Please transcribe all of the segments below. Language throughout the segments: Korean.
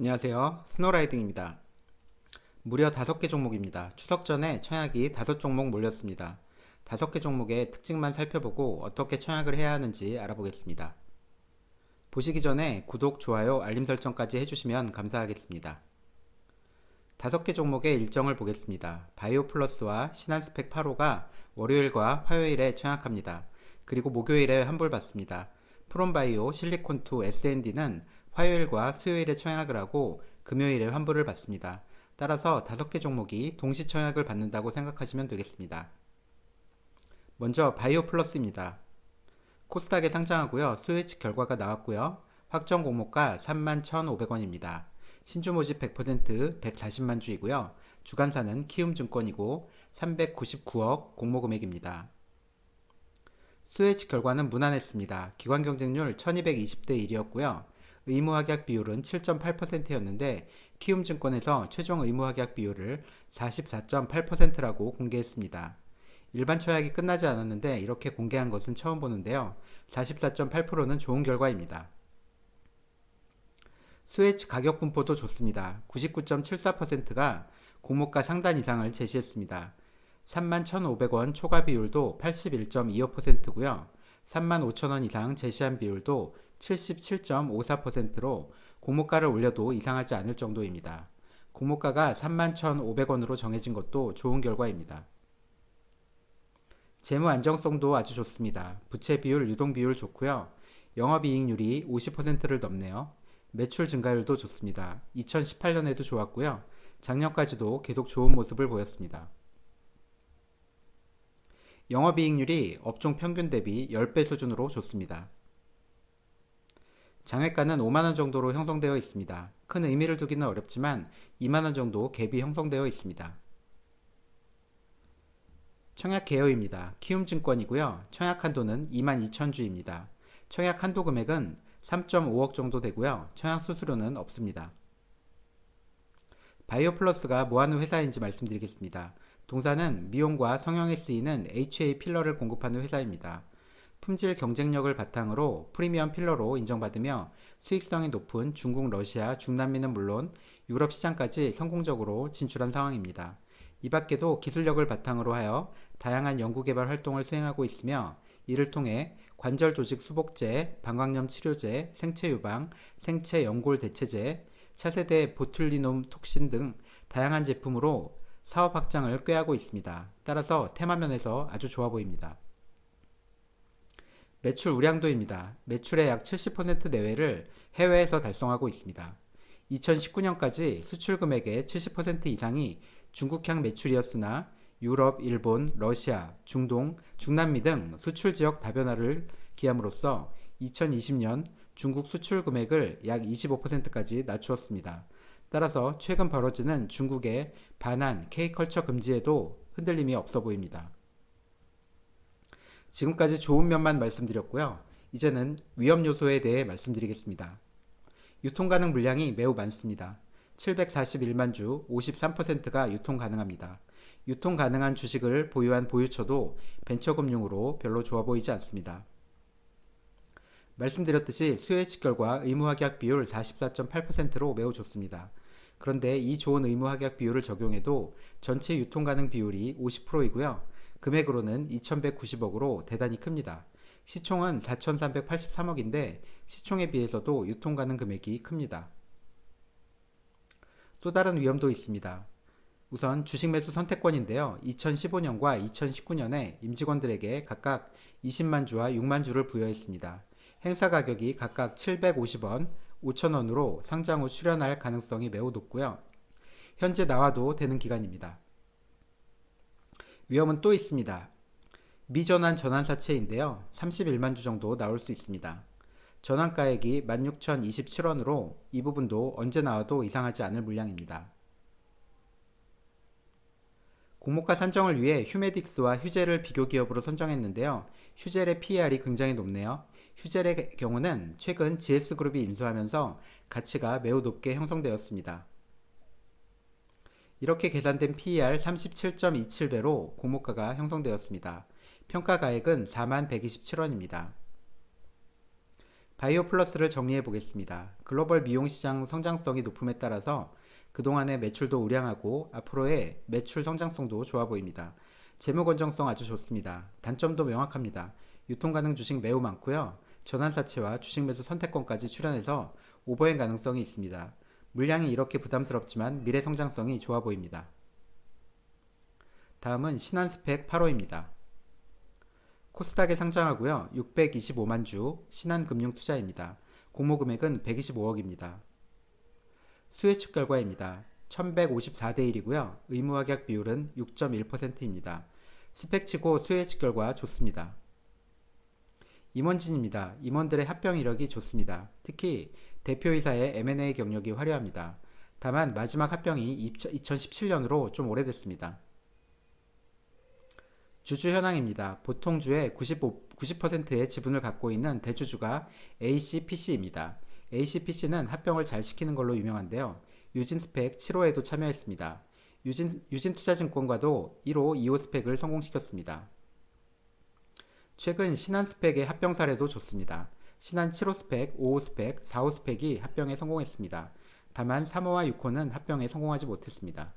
안녕하세요. 스노라이딩입니다. 무려 5개 종목입니다. 추석 전에 청약이 5종목 몰렸습니다. 5개 종목의 특징만 살펴보고 어떻게 청약을 해야 하는지 알아보겠습니다. 보시기 전에 구독, 좋아요, 알림 설정까지 해주시면 감사하겠습니다. 5개 종목의 일정을 보겠습니다. 바이오 플러스와 신한스펙 8호가 월요일과 화요일에 청약합니다. 그리고 목요일에 환불 받습니다. 프롬바이오, 실리콘2, SND는 화요일과 수요일에 청약을 하고 금요일에 환불을 받습니다. 따라서 5개 종목이 동시 청약을 받는다고 생각하시면 되겠습니다. 먼저 바이오 플러스입니다. 코스닥에 상장하고요. 수요일치 결과가 나왔고요. 확정 공모가 31,500원입니다. 신주 모집 100% 140만 주이고요. 주간사는 키움증권이고 399억 공모 금액입니다. 수혜치 결과는 무난했습니다. 기관 경쟁률 1220대 1이었고요. 의무 확약 비율은 7.8%였는데 키움증권에서 최종 의무 확약 비율을 44.8%라고 공개했습니다. 일반 청약이 끝나지 않았는데 이렇게 공개한 것은 처음 보는데요. 44.8%는 좋은 결과입니다. 스웨치 가격 분포도 좋습니다. 99.74%가 공모가 상단 이상을 제시했습니다. 31,500원 초과 비율도 81.25%고요. 35,000원 이상 제시한 비율도 77.54%로 공모가를 올려도 이상하지 않을 정도입니다. 공모가가 31,500원으로 정해진 것도 좋은 결과입니다. 재무 안정성도 아주 좋습니다. 부채 비율, 유동 비율 좋고요. 영업이익률이 50%를 넘네요. 매출 증가율도 좋습니다. 2018년에도 좋았고요. 작년까지도 계속 좋은 모습을 보였습니다. 영업이익률이 업종 평균 대비 10배 수준으로 좋습니다. 장외가는 5만원 정도로 형성되어 있습니다. 큰 의미를 두기는 어렵지만 2만원 정도 갭이 형성되어 있습니다. 청약 개요입니다. 키움증권이고요. 청약 한도는 22,000주입니다. 청약 한도 금액은 3.5억 정도 되고요. 청약 수수료는 없습니다. 바이오 플러스가 뭐하는 회사인지 말씀드리겠습니다. 동사는 미용과 성형에 쓰이는 HA 필러를 공급하는 회사입니다. 품질 경쟁력을 바탕으로 프리미엄 필러로 인정받으며 수익성이 높은 중국, 러시아, 중남미는 물론 유럽 시장까지 성공적으로 진출한 상황입니다. 이 밖에도 기술력을 바탕으로 하여 다양한 연구개발 활동을 수행하고 있으며 이를 통해 관절 조직 수복제, 방광염 치료제, 생체 유방, 생체 연골 대체제, 차세대 보툴리놈 톡신 등 다양한 제품으로 사업 확장을 꾀하고 있습니다. 따라서 테마면에서 아주 좋아 보입니다. 매출 우량도입니다. 매출의 약 70% 내외를 해외에서 달성하고 있습니다. 2019년까지 수출 금액의 70% 이상이 중국향 매출이었으나 유럽, 일본, 러시아, 중동, 중남미 등 수출 지역 다변화를 기함으로써 2020년 중국 수출 금액을 약 25%까지 낮추었습니다. 따라서 최근 벌어지는 중국의 반한 K컬처 금지에도 흔들림이 없어 보입니다. 지금까지 좋은 면만 말씀드렸고요. 이제는 위험 요소에 대해 말씀드리겠습니다. 유통 가능 물량이 매우 많습니다. 741만 주 53%가 유통 가능합니다. 유통 가능한 주식을 보유한 보유처도 벤처금융으로 별로 좋아 보이지 않습니다. 말씀드렸듯이 수혜직 결과 의무확약 비율 44.8%로 매우 좋습니다. 그런데 이 좋은 의무확약 비율을 적용해도 전체 유통 가능 비율이 50%이고요. 금액으로는 2190억으로 대단히 큽니다. 시총은 4383억인데 시총에 비해서도 유통 가능 금액이 큽니다. 또 다른 위험도 있습니다. 우선 주식 매수 선택권인데요. 2015년과 2019년에 임직원들에게 각각 20만 주와 6만 주를 부여했습니다. 행사 가격이 각각 750원, 5천원으로 상장 후 출연할 가능성이 매우 높고요. 현재 나와도 되는 기간입니다. 위험은 또 있습니다. 미전환 전환사채인데요. 31만 주 정도 나올 수 있습니다. 전환가액이 16,027원으로 이 부분도 언제 나와도 이상하지 않을 물량입니다. 공모가 산정을 위해 휴메딕스와 휴젤을 비교 기업으로 선정했는데요. 휴젤의 PER이 굉장히 높네요. 휴젤의 경우는 최근 GS그룹이 인수하면서 가치가 매우 높게 형성되었습니다. 이렇게 계산된 PER 37.27배로 공모가가 형성되었습니다. 평가 가액은 4127원입니다. 바이오 플러스를 정리해 보겠습니다. 글로벌 미용 시장 성장성이 높음에 따라서 그동안의 매출도 우량하고 앞으로의 매출 성장성도 좋아 보입니다. 재무 건정성 아주 좋습니다. 단점도 명확합니다. 유통 가능 주식 매우 많고요. 전환사채와 주식 매수 선택권까지 출연해서 오버행 가능성이 있습니다. 물량이 이렇게 부담스럽지만 미래 성장성이 좋아 보입니다. 다음은 신한스펙 8호입니다. 코스닥에 상장하고요. 625만 주 신한금융투자입니다. 공모 금액은 125억입니다. 수혜 측 결과입니다. 1154대 1이고요. 의무합약 비율은 6.1%입니다. 스펙치고 수혜 측 결과 좋습니다. 임원진입니다. 임원들의 합병 이력이 좋습니다. 특히 대표이사의 M&A 경력이 화려합니다. 다만 마지막 합병이 2017년으로 좀 오래됐습니다. 주주 현황입니다. 보통주의 95, 90%의 지분을 갖고 있는 대주주가 ACPC입니다. ACPC는 합병을 잘 시키는 걸로 유명한데요. 유진 스펙 7호에도 참여했습니다. 유진, 유진투자증권과도 1호, 2호 스펙을 성공시켰습니다. 최근 신한 스펙의 합병 사례도 좋습니다. 신한 7호 스펙, 5호 스펙, 4호 스펙이 합병에 성공했습니다. 다만 3호와 6호는 합병에 성공하지 못했습니다.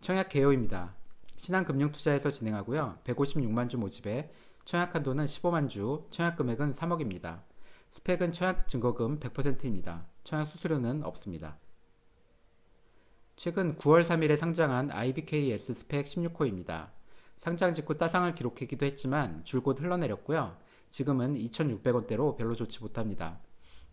청약 개요입니다. 신한금융투자에서 진행하고요. 156만 주 모집에 청약 한도는 15만 주, 청약 금액은 3억입니다. 스펙은 청약 증거금 100%입니다. 청약 수수료는 없습니다. 최근 9월 3일에 상장한 IBKS 스펙 16호입니다. 상장 직후 따상을 기록하기도 했지만 줄곧 흘러내렸고요. 지금은 2,600원대로 별로 좋지 못합니다.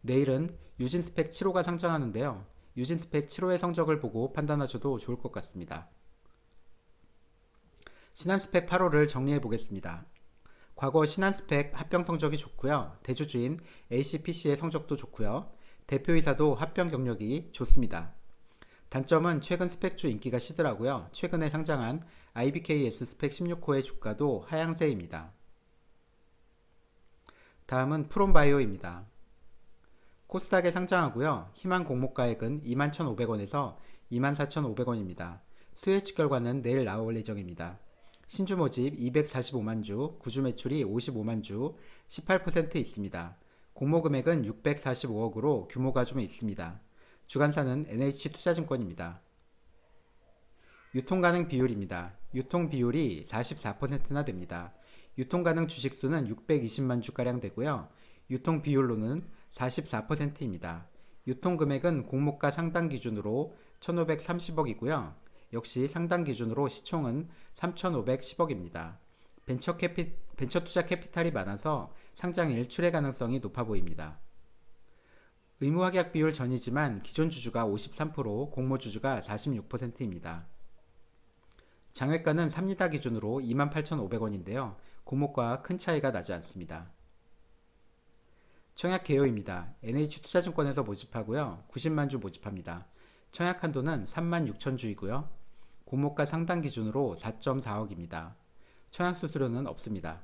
내일은 유진 스펙 7호가 상장하는데요. 유진 스펙 7호의 성적을 보고 판단하셔도 좋을 것 같습니다. 신한 스펙 8호를 정리해 보겠습니다. 과거 신한 스펙 합병 성적이 좋고요. 대주주인 ACPC의 성적도 좋고요. 대표이사도 합병 경력이 좋습니다. 단점은 최근 스펙주 인기가 시더라고요. 최근에 상장한 IBKS 스펙 16호의 주가도 하향세입니다. 다음은 프롬바이오입니다. 코스닥에 상장하고요. 희망 공모 가액은 21,500원에서 24,500원입니다. 수혜측 결과는 내일 나올 예정입니다. 신주 모집 245만 주, 구주 매출이 55만 주, 18% 있습니다. 공모 금액은 645억으로 규모가 좀 있습니다. 주간사는 NH투자증권입니다. 유통 가능 비율입니다. 유통 비율이 44%나 됩니다. 유통 가능 주식 수는 620만 주가량 되고요. 유통 비율로는 44%입니다. 유통 금액은 공모가 상당 기준으로 1,530억이고요. 역시 상당 기준으로 시총은 3,510억입니다. 벤처, 캐피, 벤처 투자 캐피탈이 많아서 상장일 출회 가능성이 높아 보입니다. 의무합약 비율 전이지만 기존 주주가 53%, 공모 주주가 46%입니다. 장외가는 삽니다 기준으로 28,500원인데요. 공모가 큰 차이가 나지 않습니다. 청약 개요입니다. NH투자증권에서 모집하고요. 90만 주 모집합니다. 청약 한도는 3만 6천 주이고요. 공모가 상당 기준으로 4.4억입니다. 청약 수수료는 없습니다.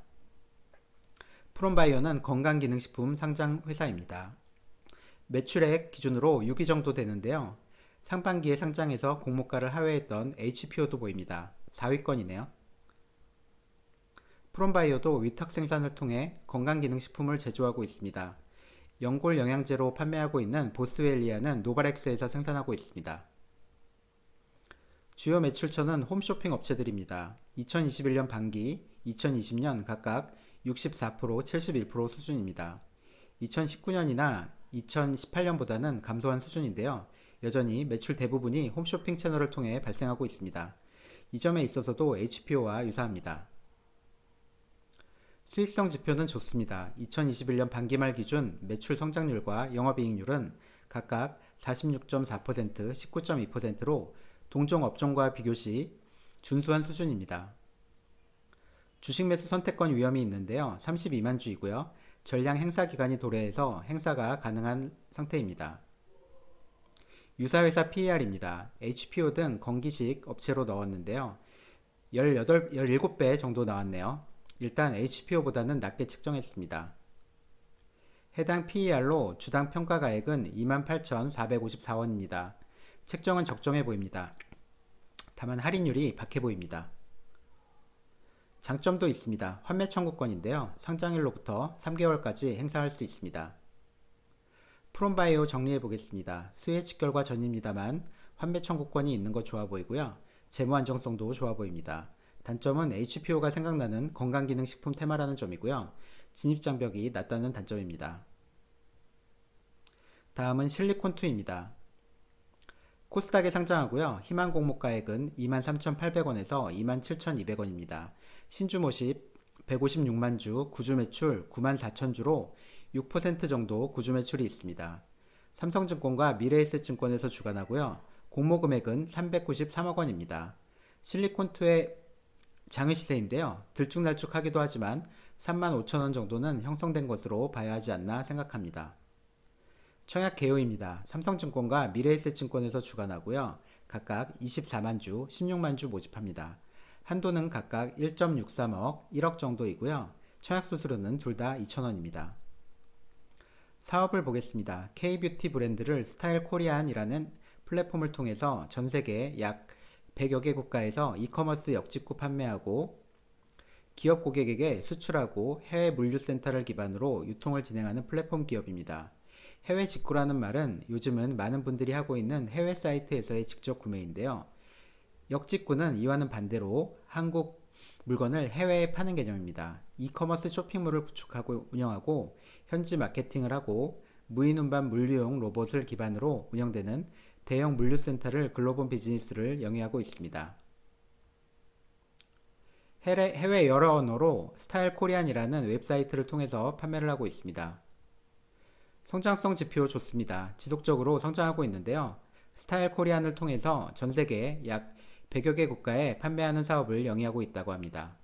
프롬바이어는 건강기능식품 상장 회사입니다. 매출액 기준으로 6위 정도 되는데요. 상반기에 상장해서 공모가를 하회했던 HPO도 보입니다. 4위권이네요. 프롬바이어도 위탁 생산을 통해 건강기능식품을 제조하고 있습니다. 연골 영양제로 판매하고 있는 보스웰리아는 노바렉스에서 생산하고 있습니다. 주요 매출처는 홈쇼핑 업체들입니다. 2021년 반기, 2020년 각각 64%, 71% 수준입니다. 2019년이나 2018년보다는 감소한 수준인데요. 여전히 매출 대부분이 홈쇼핑 채널을 통해 발생하고 있습니다. 이 점에 있어서도 HPO와 유사합니다. 수익성 지표는 좋습니다. 2021년 반기 말 기준 매출 성장률과 영업이익률은 각각 46.4%, 19.2%로 동종 업종과 비교시 준수한 수준입니다. 주식 매수 선택권 위험이 있는데요. 32만 주이고요. 전량 행사 기간이 도래해서 행사가 가능한 상태입니다. 유사회사 PER입니다. HPO 등 건기식 업체로 넣었는데요. 18, 17배 정도 나왔네요. 일단 HPO보다는 낮게 책정했습니다. 해당 PER로 주당 평가 가액은 28,454원입니다. 책정은 적정해 보입니다. 다만 할인율이 박해 보입니다. 장점도 있습니다. 환매 청구권인데요. 상장일로부터 3개월까지 행사할 수 있습니다. 프롬바이오 정리해 보겠습니다. 수혜 직결과 전입니다만 환매 청구권이 있는 거 좋아 보이고요. 재무 안정성도 좋아 보입니다. 단점은 HPO가 생각나는 건강기능식품 테마라는 점이고요. 진입장벽이 낮다는 단점입니다. 다음은 실리콘2입니다. 코스닥에 상장하고요. 희망 공모 가액은 23,800원에서 27,200원입니다. 신주 모집 156만 주, 구주 매출 9만 4천 주로 6% 정도 구주 매출이 있습니다. 삼성증권과 미래에셋증권에서 주관하고요. 공모 금액은 393억 원입니다. 실리콘2의 장외 시세인데요. 들쭉날쭉하기도 하지만 3만 5천 원 정도는 형성된 것으로 봐야 하지 않나 생각합니다. 청약 개요입니다. 삼성증권과 미래에셋증권에서 주관하고요. 각각 24만 주, 16만 주 모집합니다. 한도는 각각 1.63억, 1억 정도이고요. 청약 수수료는 둘 다 2,000원입니다. 사업을 보겠습니다. K-뷰티 브랜드를 스타일 코리안이라는 플랫폼을 통해서 전 세계 약 100여 개 국가에서 이커머스 역직구 판매하고 기업 고객에게 수출하고 해외 물류센터를 기반으로 유통을 진행하는 플랫폼 기업입니다. 해외 직구라는 말은 요즘은 많은 분들이 하고 있는 해외 사이트에서의 직접 구매인데요. 역직구는 이와는 반대로 한국 물건을 해외에 파는 개념입니다. 이커머스 쇼핑몰을 구축하고 운영하고 현지 마케팅을 하고 무인 운반 물류용 로봇을 기반으로 운영되는 대형 물류센터를 글로벌 비즈니스를 영위하고 있습니다. 해외, 여러 언어로 스타일 코리안이라는 웹사이트를 통해서 판매를 하고 있습니다. 성장성 지표 좋습니다. 지속적으로 성장하고 있는데요. 스타일 코리안을 통해서 전 세계 약 100여 개 국가에 판매하는 사업을 영위하고 있다고 합니다.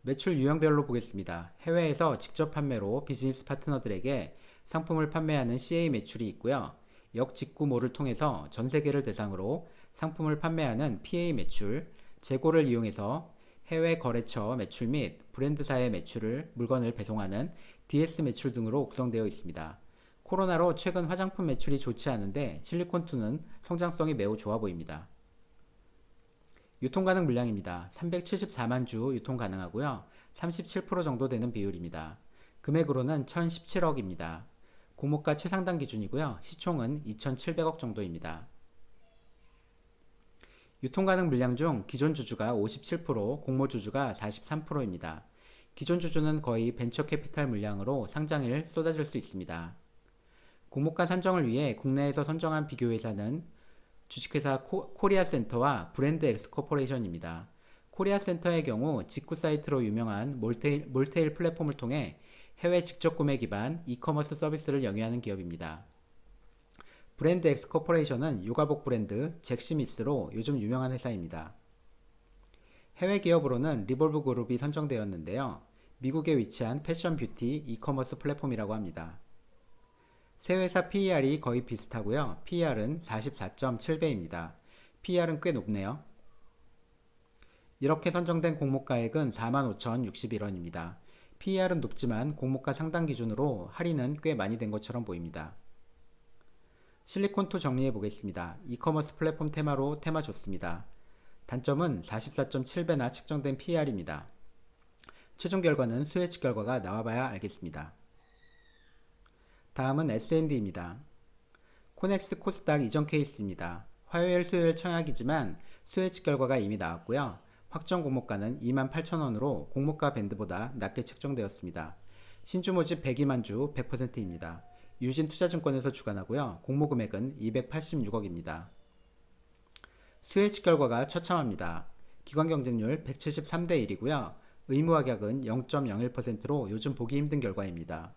매출 유형별로 보겠습니다. 해외에서 직접 판매로 비즈니스 파트너들에게 상품을 판매하는 CA 매출이 있고요. 역직구몰을 통해서 전 세계를 대상으로 상품을 판매하는 PA 매출, 재고를 이용해서 해외 거래처 매출 및 브랜드사의 매출을 물건을 배송하는 DS 매출 등으로 구성되어 있습니다. 코로나로 최근 화장품 매출이 좋지 않은데 실리콘2는 성장성이 매우 좋아 보입니다. 유통 가능 물량입니다. 374만 주 유통 가능하고요. 37% 정도 되는 비율입니다. 금액으로는 1017억입니다. 공모가 최상단 기준이고요. 시총은 2,700억 정도입니다. 유통 가능 물량 중 기존 주주가 57%, 공모 주주가 43%입니다. 기존 주주는 거의 벤처 캐피탈 물량으로 상장을 쏟아질 수 있습니다. 공모가 산정을 위해 국내에서 선정한 비교회사는 주식회사 코, 리아 센터와 브랜드 엑스 코퍼레이션입니다. 코리아 센터의 경우 직구 사이트로 유명한 몰테일, 몰테일 플랫폼을 통해 해외 직접 구매 기반 이커머스 서비스를 영위하는 기업입니다. 브랜드 엑스 코퍼레이션은 요가복 브랜드 잭시미스로 요즘 유명한 회사입니다. 해외 기업으로는 리볼브 그룹이 선정되었는데요. 미국에 위치한 패션 뷰티 이커머스 플랫폼이라고 합니다. 세 회사 PER이 거의 비슷하고요. PER은 44.7배입니다. PER은 꽤 높네요. 이렇게 선정된 공모가액은 45,061원입니다. PER은 높지만 공모가 상당 기준으로 할인은 꽤 많이 된 것처럼 보입니다. 실리콘2 정리해 보겠습니다. 이커머스 플랫폼 테마로 테마 좋습니다. 단점은 44.7배나 측정된 PER입니다. 최종 결과는 수혜치 결과가 나와봐야 알겠습니다. 다음은 S&D입니다. 코넥스 코스닥 이전 케이스입니다. 화요일 수요일 청약이지만 수혜치 결과가 이미 나왔고요. 확정 공모가는 28,000원으로 공모가 밴드보다 낮게 책정되었습니다. 신주 모집 102만 주 100%입니다. 유진 투자증권에서 주관하고요. 공모 금액은 286억입니다. 수혜치 결과가 처참합니다. 기관 경쟁률 173대 1이고요. 의무 확약은 0.01%로 요즘 보기 힘든 결과입니다.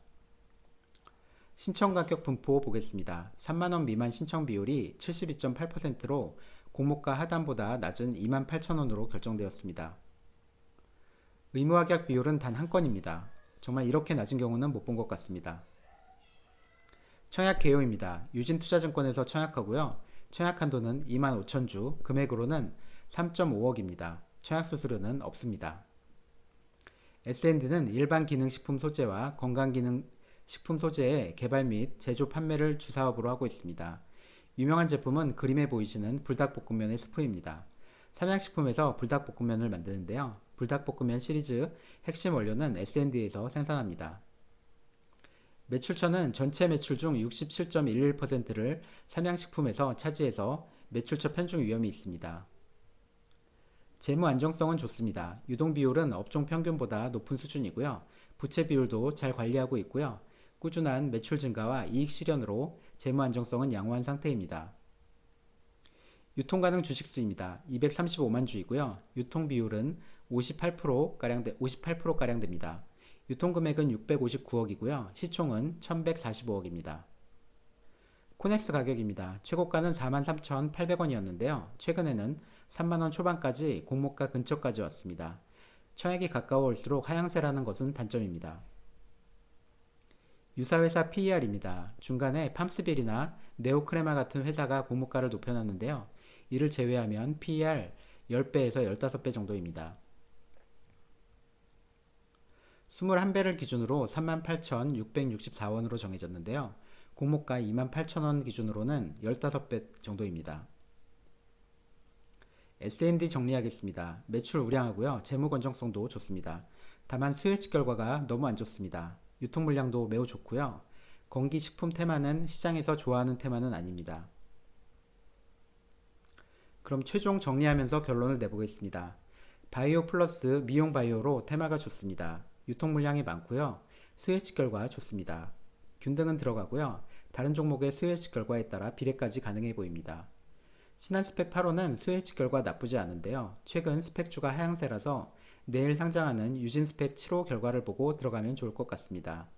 신청 가격 분포 보겠습니다. 3만원 미만 신청 비율이 72.8%로 공모가 하단보다 낮은 28,000원으로 결정되었습니다. 의무 확약 비율은 단 한 건입니다. 정말 이렇게 낮은 경우는 못 본 것 같습니다. 청약 개요입니다. 유진투자증권에서 청약하고요. 청약 한도는 25,000주, 금액으로는 3.5억입니다. 청약 수수료는 없습니다. S&D는 일반 기능식품 소재와 건강기능 식품 소재의 개발 및 제조 판매를 주사업으로 하고 있습니다. 유명한 제품은 그림에 보이시는 불닭볶음면의 스프입니다. 삼양식품에서 불닭볶음면을 만드는데요. 불닭볶음면 시리즈 핵심 원료는 S&D에서 생산합니다. 매출처는 전체 매출 중 67.11%를 삼양식품에서 차지해서 매출처 편중 위험이 있습니다. 재무 안정성은 좋습니다. 유동 비율은 업종 평균보다 높은 수준이고요. 부채 비율도 잘 관리하고 있고요. 꾸준한 매출 증가와 이익 실현으로 재무 안정성은 양호한 상태입니다. 유통 가능 주식 수입니다. 235만 주이고요. 유통 비율은 58%가량 58%가량 됩니다. 유통 금액은 659억이고요. 시총은 1145억입니다. 코넥스 가격입니다. 최고가는 43,800원이었는데요. 최근에는 3만원 초반까지 공모가 근처까지 왔습니다. 청약이 가까워올수록 하향세라는 것은 단점입니다. 유사회사 PER입니다. 중간에 팜스빌이나 네오크레마 같은 회사가 공모가를 높여놨는데요. 이를 제외하면 PER 10배에서 15배 정도입니다. 21배를 기준으로 38,664원으로 정해졌는데요. 공모가 28,000원 기준으로는 15배 정도입니다. S&D 정리하겠습니다. 매출 우량하고요. 재무 건정성도 좋습니다. 다만 수혜치 결과가 너무 안 좋습니다. 유통 물량도 매우 좋고요. 건기 식품 테마는 시장에서 좋아하는 테마는 아닙니다. 그럼 최종 정리하면서 결론을 내보겠습니다. 바이오 플러스 미용 바이오로 테마가 좋습니다. 유통 물량이 많고요. 수혜치 결과 좋습니다. 균등은 들어가고요. 다른 종목의 수혜치 결과에 따라 비례까지 가능해 보입니다. 신한 스펙 8호는 수혜치 결과 나쁘지 않은데요. 최근 스펙주가 하향세라서 내일 상장하는 유진 스펙 7호 결과를 보고 들어가면 좋을 것 같습니다.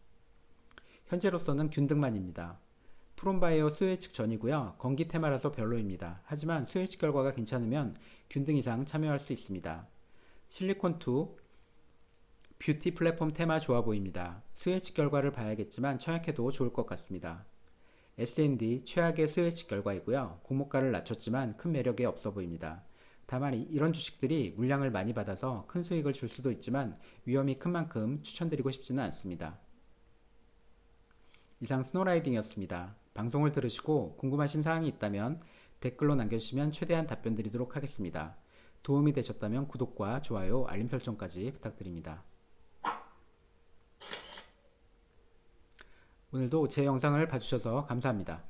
현재로서는 균등만입니다. 프롬바이오 수혜측 전이고요. 건기 테마라서 별로입니다. 하지만 수혜측 결과가 괜찮으면 균등 이상 참여할 수 있습니다. 실리콘2 뷰티 플랫폼 테마 좋아 보입니다. 수혜측 결과를 봐야겠지만 청약해도 좋을 것 같습니다. S&D 최악의 수혜측 결과이고요. 공모가를 낮췄지만 큰 매력이 없어 보입니다. 다만 이런 주식들이 물량을 많이 받아서 큰 수익을 줄 수도 있지만 위험이 큰 만큼 추천드리고 싶지는 않습니다. 이상 스노라이딩이었습니다. 방송을 들으시고 궁금하신 사항이 있다면 댓글로 남겨주시면 최대한 답변 드리도록 하겠습니다. 도움이 되셨다면 구독과 좋아요, 알림 설정까지 부탁드립니다. 오늘도 제 영상을 봐주셔서 감사합니다.